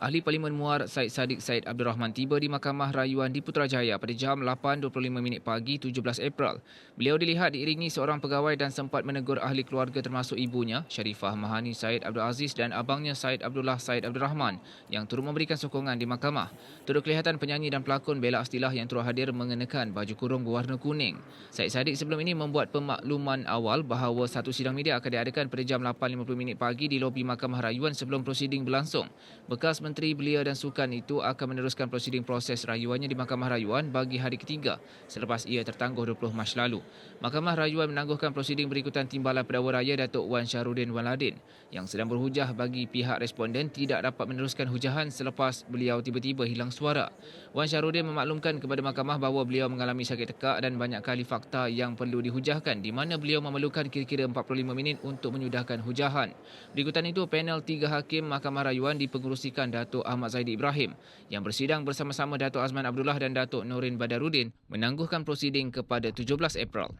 Ahli Parlimen Muar Said Sadiq Said Abdul Rahman tiba di Mahkamah Rayuan di Putrajaya pada jam 8.25 minit pagi 17 April. Beliau dilihat diiringi seorang pegawai dan sempat menegur ahli keluarga termasuk ibunya, Sharifah Mahani Said Abdul Aziz dan abangnya Said Abdullah Said Abdul Rahman yang turut memberikan sokongan di mahkamah. Turut kelihatan penyanyi dan pelakon Bella Astilah yang turut hadir mengenakan baju kurung berwarna kuning. Said Sadiq sebelum ini membuat pemakluman awal bahawa satu sidang media akan diadakan pada jam 8.50 minit pagi di lobi Mahkamah Rayuan sebelum prosiding berlangsung. Bekas Menteri Belia dan Sukan itu akan meneruskan prosiding proses rayuannya di Mahkamah Rayuan bagi hari ketiga selepas ia tertangguh 20 Mac lalu. Mahkamah Rayuan menangguhkan prosiding berikutan Timbalan Perdana Raya Datuk Wan Syahrudin Waladin yang sedang berhujah bagi pihak responden tidak dapat meneruskan hujahan selepas beliau tiba-tiba hilang suara. Wan Syahrudin memaklumkan kepada mahkamah bahawa beliau mengalami sakit tekak dan banyak kali fakta yang perlu dihujahkan di mana beliau memerlukan kira-kira 45 minit untuk menyudahkan hujahan. Berikutan itu panel tiga hakim Mahkamah Rayuan dipengerusikan Datuk Ahmad Zaidi Ibrahim yang bersidang bersama-sama Datuk Azman Abdullah dan Datuk Norin Badarudin menangguhkan prosiding kepada 17 April.